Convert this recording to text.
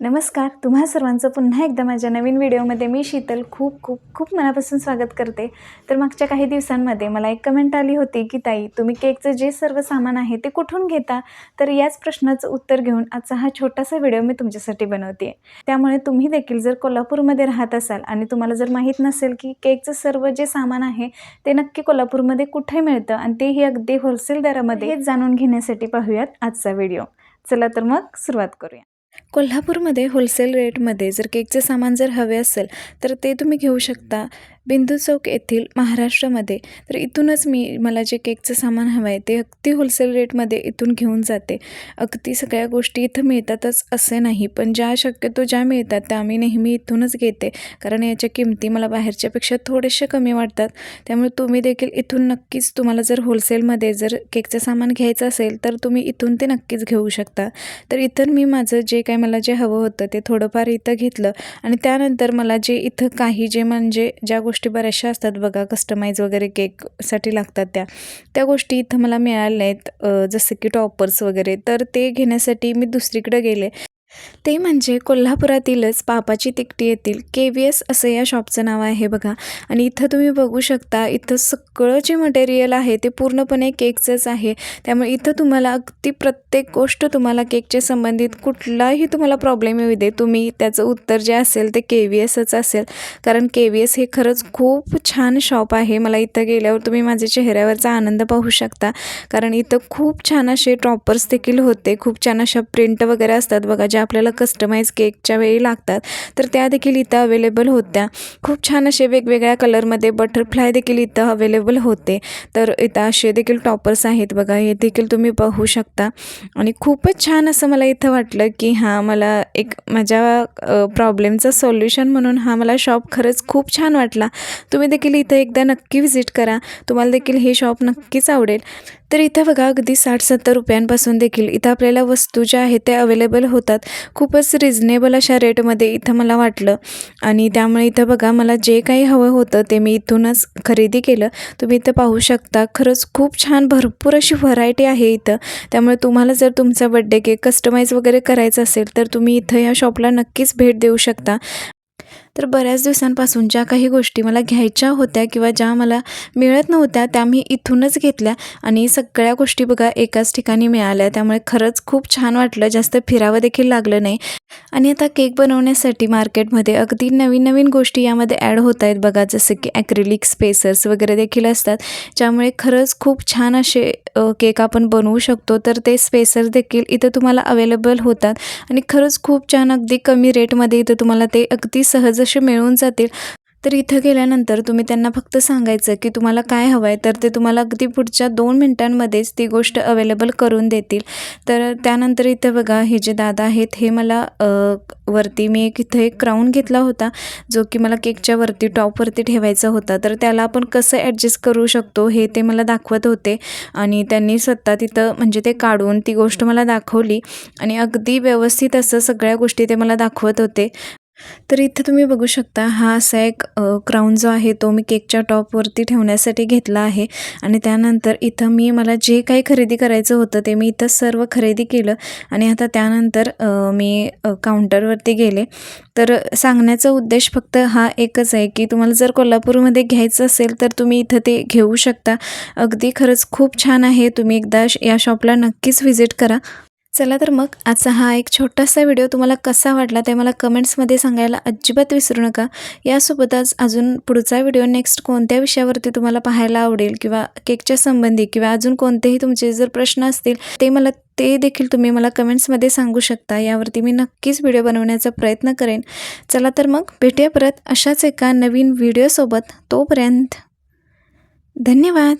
नमस्कार. तुम्हा सर्वांचं पुन्हा एकदा माझ्या नवीन व्हिडिओमध्ये मी शीतल खूप खूप खूप मनापासून स्वागत करते. तर मागच्या काही दिवसांमध्ये मला एक कमेंट आली होती की ताई तुम्ही केकचं जे सर्व सामान आहे ते कुठून घेता? तर याच प्रश्नाचं उत्तर घेऊन आजचा हा छोटासा व्हिडिओ मी तुमच्यासाठी बनवते त्यामुळे तुम्ही देखील जर कोल्हापूरमध्ये राहत असाल आणि तुम्हाला जर माहीत नसेल की केकचं सर्व जे सामान आहे ते नक्की कोल्हापूरमध्ये कुठे मिळतं आणि तेही अगदी होलसेल दरामध्ये हेच जाणून घेण्यासाठी पाहूयात आजचा व्हिडिओ. चला तर मग सुरुवात करूया. कोल्हापूरमध्ये होलसेल रेटमध्ये जर केकचे सामान जर हवे असेल तर ते तुम्ही घेऊ शकता. बिंदू चौक येथील महाराष्ट्रामध्ये. तर इथूनच मी मला जे केकचं सामान हवं आहे ते अगदी होलसेल रेटमध्ये इथून घेऊन जाते. अगदी सगळ्या गोष्टी इथं मिळतातच असे नाही पण ज्या शक्यतो ज्या मिळतात त्या आम्ही नेहमी इथूनच घेते. कारण याच्या किमती मला बाहेरच्यापेक्षा थोडेसे कमी वाटतात. त्यामुळे तुम्ही देखील इथून नक्कीच तुम्हाला जर होलसेलमध्ये जर केकचं सामान घ्यायचं असेल तर तुम्ही इथून ते नक्कीच घेऊ शकता. तर इथं मी माझं जे काय मला जे हवं होतं ते थोडंफार इथं घेतलं. आणि त्यानंतर मला जे इथं काही जे म्हणजे ज्या गोष्टी गोष्टी बऱ्याचशा असतात बघा कस्टमाइज वगैरे केकसाठी लागतात त्या. त्या गोष्टी इथं मला मिळाल्या आहेत जसं की टॉपर्स वगैरे. तर ते घेण्यासाठी मी दुसरीकडे गेले. ते म्हणजे कोल्हापुरातीलच पापाची तिकटी येथील के व्ही एस असं या शॉपचं नाव आहे बघा. आणि इथं तुम्ही बघू शकता इथं सगळं जे मटेरियल आहे ते पूर्णपणे केकचंच आहे. त्यामुळे इथं तुम्हाला अगदी प्रत्येक गोष्ट तुम्हाला केकच्या संबंधित कुठलाही तुम्हाला प्रॉब्लेम येऊ दे तुम्ही त्याचं उत्तर जे असेल ते के व्ही एसच असेल. कारण के व्ही एस हे खरंच खूप छान शॉप आहे. मला इथं गेल्यावर तुम्ही माझ्या चेहऱ्यावरचा आनंद पाहू शकता. कारण इथं खूप छान असे टॉपर्स देखील होते. खूप छान अशा प्रिंट वगैरे असतात बघा ज्या आपल्याला कस्टमाइज केकच्या वेळी लागतात. तर त्या देखील इथं अवेलेबल होत्या. खूप छान असे वेगवेगळ्या कलरमध्ये बटरफ्लाय देखील इथं अवेलेबल होते. तर इथं असे देखील टॉपर्स आहेत बघा. हे देखील तुम्ही पाहू शकता. आणि खूपच छान असं मला इथं वाटलं की हां मला एक माझ्या प्रॉब्लेमचं सोल्युशन म्हणून हा मला शॉप खरंच खूप छान वाटला. तुम्ही देखील इथं एकदा नक्की व्हिजिट करा. तुम्हाला देखील हे शॉप नक्कीच आवडेल. तर इथं बघा अगदी साठ सत्तर रुपयांपासून देखील इथं आपल्याला वस्तू ज्या आहेत त्या अवेलेबल होतात. खूपच रिझनेबल अशा रेटमध्ये इथं मला वाटलं. आणि त्यामुळे इथं बघा मला जे काही हवं होतं ते मी इथूनच खरेदी केलं. तुम्ही इथं पाहू शकता खरंच खूप छान भरपूर अशी व्हरायटी आहे इथं. त्यामुळे तुम्हाला जर तुमचा बड्डे केक कस्टमाइज वगैरे करायचा असेल तर तुम्ही इथं या शॉपला नक्कीच भेट देऊ शकता. तर बऱ्याच दिवसांपासून ज्या काही गोष्टी मला घ्यायच्या होत्या किंवा ज्या मला मिळत नव्हत्या त्या मी इथूनच घेतल्या आणि सगळ्या गोष्टी बघा एकाच ठिकाणी मिळाल्या. त्यामुळे खरंच खूप छान वाटलं. जास्त फिरावं देखील लागलं नाही. आणि आता केक बनवण्यासाठी मार्केटमध्ये अगदी नवीन नवीन गोष्टी यामध्ये ॲड होत आहेत बघा. जसं की ॲक्रिलिक स्पेसर्स वगैरे देखील असतात. ज्यामुळे खरंच खूप छान असे केक आपण बनवू शकतो तर ते स्पेसर देखील इथं तुम्हाला अवेलेबल होतात. आणि खरंच खूप छान अगदी कमी रेटमध्ये इथं तुम्हाला ते अगदी सहज असे मिळून जातील. तर इथं गेल्यानंतर तुम्ही त्यांना फक्त सांगायचं की तुम्हाला काय हवं आहे तर ते तुम्हाला अगदी पुढच्या दोन मिनटांमध्येच ती गोष्ट अवेलेबल करून देतील. तर त्यानंतर इथं बघा हे जे दादा आहेत हे मला वरती मी एक इथं एक क्राऊन घेतला होता जो की मला केकच्या वरती टॉपवरती ठेवायचा होता. तर त्याला आपण कसं ॲडजस्ट करू शकतो हे ते मला दाखवत होते आणि त्यांनी स्वतः तिथं म्हणजे ते काढून ती गोष्ट मला दाखवली आणि अगदी व्यवस्थित असं सगळ्या गोष्टी ते मला दाखवत होते. तर इथं तुम्ही बघू शकता हा असा एक क्राऊन जो आहे तो मी केकच्या टॉपवरती ठेवण्यासाठी घेतला आहे. आणि त्यानंतर इथं मी मला जे काही खरेदी करायचं होतं ते मी इथं सर्व खरेदी केलं. आणि आता त्यानंतर मी काउंटरवरती गेले. तर सांगण्याचा उद्देश फक्त हा एकच आहे की तुम्हाला जर कोल्हापूरमध्ये घ्यायचं असेल तर तुम्ही इथं ते घेऊ शकता. अगदी खरंच खूप छान आहे. तुम्ही एकदा श- या शॉपला नक्कीच व्हिजिट करा. चला तर मग आजचा हा एक छोटासा व्हिडिओ तुम्हाला कसा वाटला ते मला कमेंट्समध्ये सांगायला अजिबात विसरू नका. यासोबतच अजून पुढचा व्हिडिओ नेक्स्ट कोणत्या विषयावरती तुम्हाला पाहायला आवडेल किंवा केकच्या संबंधी किंवा अजून कोणतेही तुमचे जर प्रश्न असतील ते मला ते देखील तुम्ही मला कमेंट्समध्ये सांगू शकता. यावरती मी नक्कीच व्हिडिओ बनवण्याचा प्रयत्न करेन. चला तर मग भेटूया परत अशाच एका नवीन व्हिडिओसोबत तोपर्यंत धन्यवाद!